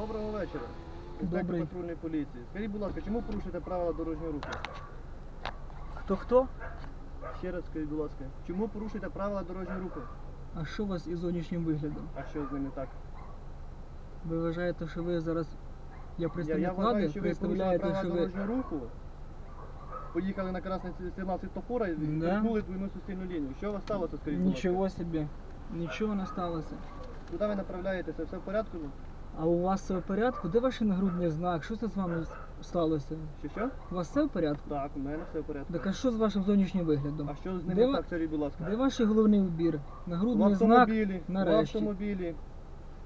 Доброго вечора. Добрий. патрульної поліції. Скажіть, будь ласка, чому порушуєте правила дорожнього руху? Хто хто? Ще раз скажіть, будь ласка, чому порушуєте правила дорожнього руху? А що у вас із зовнішнім виглядом? А що з ними так? Ви вважаєте, що ви зараз. Я Я, я вважаю, влади, що ви порушили представляєте, правила що ви. дорожнього руху. Поїхали на красний сигнал світлофора і Да. перетнули двойну суспільну лінію. Що у вас сталося, скажіть. Нічого собі. Нічого не сталося. Куди ви направляєтеся? Все в порядку? А у вас все в порядку? Де ваш нагрудний знак? Що це з вами сталося? Що що? У вас все в порядку? Так, у мене все в порядку. Так а що з вашим зовнішнім виглядом? А що з Де ними ви- так, скажіть, будь ласка? Де ваш головний убір? В Нагрудний знак. автомобілі, в нарешті. автомобілі.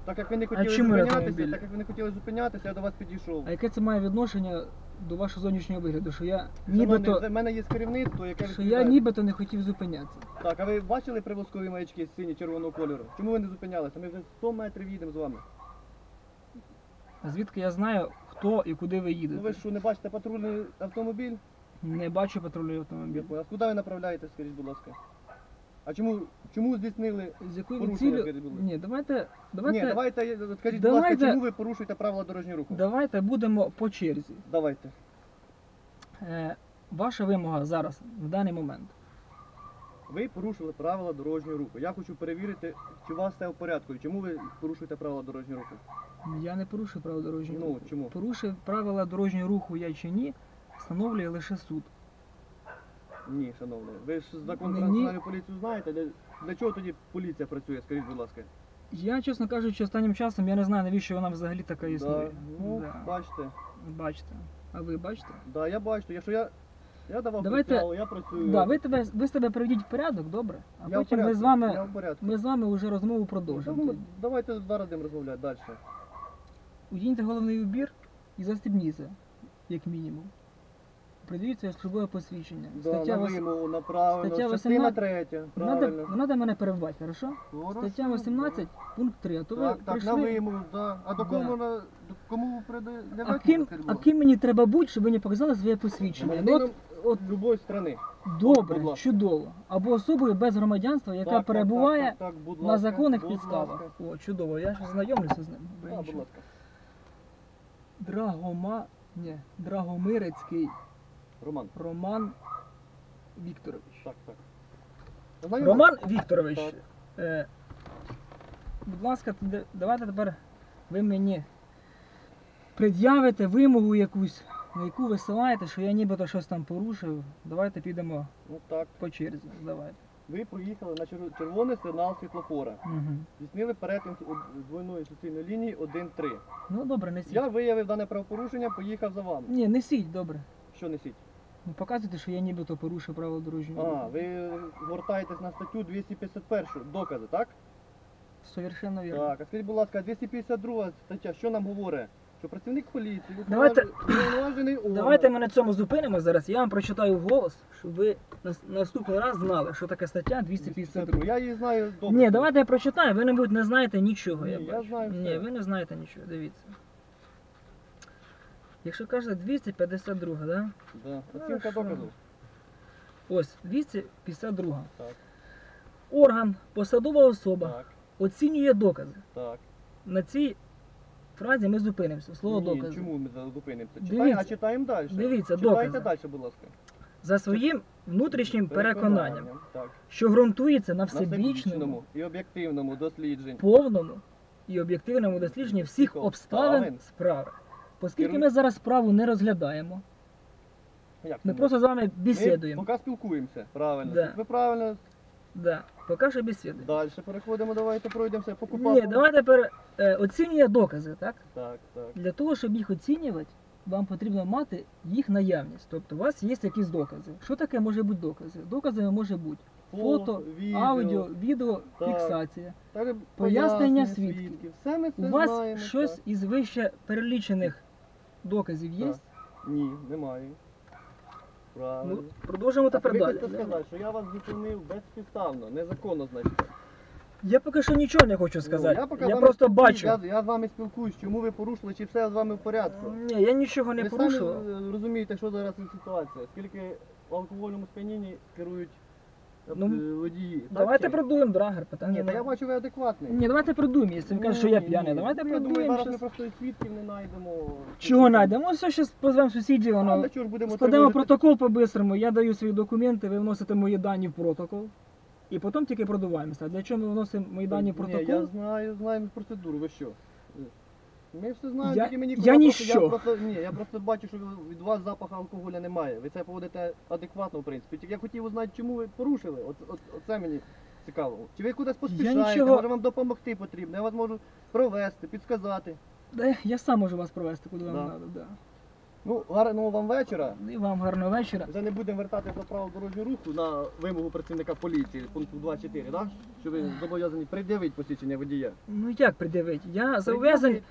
Так як ви не хотіли чому зупинятися, автомобілі? так як ви не хотіли зупинятися, я до вас підійшов. А яке це має відношення до вашого зовнішнього вигляду? Що я Шановний, нібито, в мене є керівництво, яке що відповідає. я нібито не хотів зупинятися. Так, а ви бачили прибускові маячки сині-червоного кольору? Чому ви не зупинялися? Ми вже 100 метрів їдемо з вами. А звідки я знаю, хто і куди ви їдете? Ну ви що, не бачите патрульний автомобіль? Не бачу патрульний автомобіль. А куди ви направляєтесь, скажіть, будь ласка? А чому, чому здійснили? З якою Порушення, ласка. Ні, давайте, давайте, Ні, давайте, скажіть, будь ласка, Давайте- чому ви порушуєте правила дорожнього руху? давайте будемо по черзі. Давайте. Е, ваша вимога зараз, в даний момент. Ви порушили правила дорожнього руху. Я хочу перевірити, чи у вас все в порядку і чому ви порушуєте правила дорожнього руху. Я не порушую правила дорожнього Ну, руху. чому? Порушив правила дорожнього руху я чи ні, встановлює лише суд. Ні, шановний. Ви ж закон про національну поліцію знаєте. Для, для чого тоді поліція працює, скажіть, будь ласка. Я, чесно кажучи, останнім часом я не знаю, навіщо вона взагалі така існує. Да. Ну, Да. бачите. Бачите. А ви бачите? Да, я бачу. Якщо я, я давав Давайте- присягу, я працюю. Да, ви, тебе, ви себе приведіть в порядок, добре? А я в потім ми з вами. В порядку. Ми з вами вже розмову продовжимо. Ну, тоді. давайте зараз будемо розмовляти далі. Удіньте головний убір і застібніться, як мінімум. Придивіться службове посвідчення. Да, Стаття, вос... вимогу, направлено. стаття Частина 18. третя. Надо, Правильно. надо мене перебувати, хорошо? Хорошо, Стаття 18, пункт 3. А то Так, ви так, прийшли... на вимогу, да. А до Да. кому, на, до кому ви А ким, а ким мені треба бути, щоб ви мені показали своє посвідчення? Ну, от, от любої страни. добре, будь ласка. чудово. Або особою без громадянства, яка Так, так, перебуває так, так, так, будь на ласка, законних будь підставах. ласка. О, чудово, я ж знайомлюся з ним. Да, будь ласка. Драгома... Ні, Драгомирецький Роман. Роман Вікторович. Так, так. Знайомий? Роман Вікторович, Так. е, будь ласка, давайте тепер ви мені пред'явите вимогу якусь, яку ви силаєте, що я нібито щось там порушив. Давайте підемо Ну так. по черзі. Давайте. Ви проїхали на чер- червоний сигнал світлофора. Угу. Здійснили перетин од- двойної суцільної лінії 1-3. Ну добре, несіть. Я виявив дане правопорушення, поїхав за вами. Ні, несіть, добре. Що несіть? Ну показуйте, що я нібито порушив правила дорожнього А, руху. ви звертаєтесь на статтю 251, докази, так? Совершенно вірно. Так, а скажіть, будь ласка, 252 стаття, що нам говорить? Що працівник поліції, Давайте- уповноважений орган. Давайте ми на цьому зупинимо зараз. Я вам прочитаю вголос, щоб ви на наступний раз знали, що таке стаття 252. Я її знаю добре. Ні, давайте я прочитаю, ви, мабуть, не знаєте нічого. Ні, я, я бачу. знаю Ні, все. ви не знаєте нічого, дивіться. Якщо кажете 252, да? Да. Оцінка Хорошо. доказу. Ось 252. Так, Орган, посадова особа так, оцінює докази. так. На цій фразі ми зупинимося. Слово Ні, докази. чому ми зараз зупинимося? Читаємо, а читаємо далі. Дивіться, Читайте докази. далі, будь ласка. За своїм внутрішнім переконанням, Так. що ґрунтується на На всебічному, всебічному і об'єктивному дослідженні. повному і об'єктивному дослідженні всіх обставин обставин. справи. Оскільки ми зараз справу не розглядаємо, Як ми просто з вами Ми бесідуємо. поки спілкуємося, правильно. Да. Ви правильно Да, поки що бесідуємо. далі переходимо, давайте пройдемося по купапу. Ні, давайте пер... е, оцінює докази, так? Так, так. Для того, щоб їх оцінювати, вам потрібно мати їх наявність. Тобто у вас є якісь докази. Що таке може бути докази? Доказами може бути фото, відео, аудіо, відео, Так. фіксація. так, пояснення свідків. Все ми У вас знаємо. щось так. із вище перелічених доказів є? Так. Ні, немає. Правильно. Ну, продовжимо а тепер далі. хочете сказати, що я вас зупинив безпідставно, незаконно, значить. Я поки що нічого не хочу сказати. Ну, я поки з вами просто спілкуюсь, бачу. Я, я з вами спілкуюсь, чому ви порушили, чи все з вами в порядку. Ні, я нічого не ви порушував. самі е, розумієте, що зараз ситуація. Скільки в алкогольному сп'янінні керують Ну, е, водії. Так Давайте чи? продуємо драгер, питання. Ні, та я бачу, ви адекватний. Ні, давайте продуємо, якщо ви кажете, що я Ні, п'яний. ні. Давайте Ну, Я думаю, продуємо. зараз ми щас. просто свідків не знайдемо. Чого знайдемо? Ось зараз позвемо сусідів, А воно. для чого ж будемо Складемо тривожити? протокол по-бистрому, я даю свої документи, ви вносите мої дані в протокол. І потім тільки продуваємося. А для чого ми вносимо мої дані в Ні, протокол? я знаю, знаємо процедуру, ви що? Ми все знаємо, Я- тільки мені я просто- ніщо. Я просто, ні, я просто бачу, що від вас запаху алкоголя немає. Ви це поводите адекватно, в принципі. Тільки я хотів узнати, чому ви порушили. От, от, оце мені цікаво. Чи ви кудись поспішаєте, нічого- може вам допомогти потрібно, я вас можу провести, підсказати. Да, я сам можу вас провести, куди вам Да. треба. Да. Ну, гарного вам вечора. І вам гарного вечора. Вже не будемо вертатися до правил дорожнього руху на вимогу працівника поліції, пункту 2.4, да? що ви зобов'язані пред'явити посвідчення водія. Ну як пред'явити? Я зобов'язаний,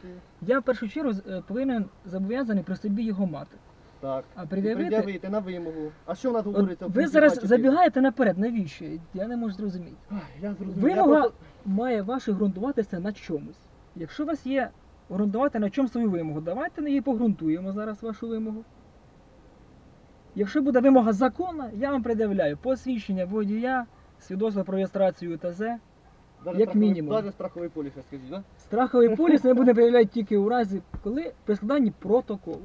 я в першу чергу е, повинен зобов'язаний при собі його мати. Так. А пред'явити. пред'явити на вимогу. А що в нас От говориться? в ви пункті зараз 24? забігаєте наперед, навіщо? Я не можу зрозуміти. Ай, Я зрозумів. Вимога Я просто- має ваше ґрунтуватися на чомусь. Якщо у вас є ґрунтувати на чому свою вимогу, давайте на її погрунтуємо зараз вашу вимогу. Якщо буде вимога законна, я вам пред'являю посвідчення водія, свідоцтво про реєстрацію ТЗ. Даже як страховий- мінімум. Даже страховий поліс, я скажіть, да? Страховий поліс ми будемо пред'являти тільки у разі, коли при складанні протоколу.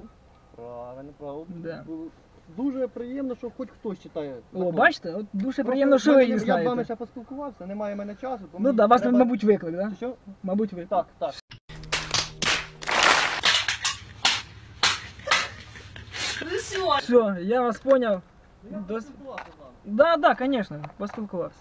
Правильно, правильно. Да. Дуже приємно, що хоч хтось читає. О, закон. бачите, от дуже приємно, що ви знаєте, її Я з вами ще поспілкувався, немає в мене часу. бо Ну мені да, вас, треба- мабуть, виклик, да? Що? Мабуть, виклик. Так, так. Все, я вас понял. До... Да, да, конечно, поспілкувався.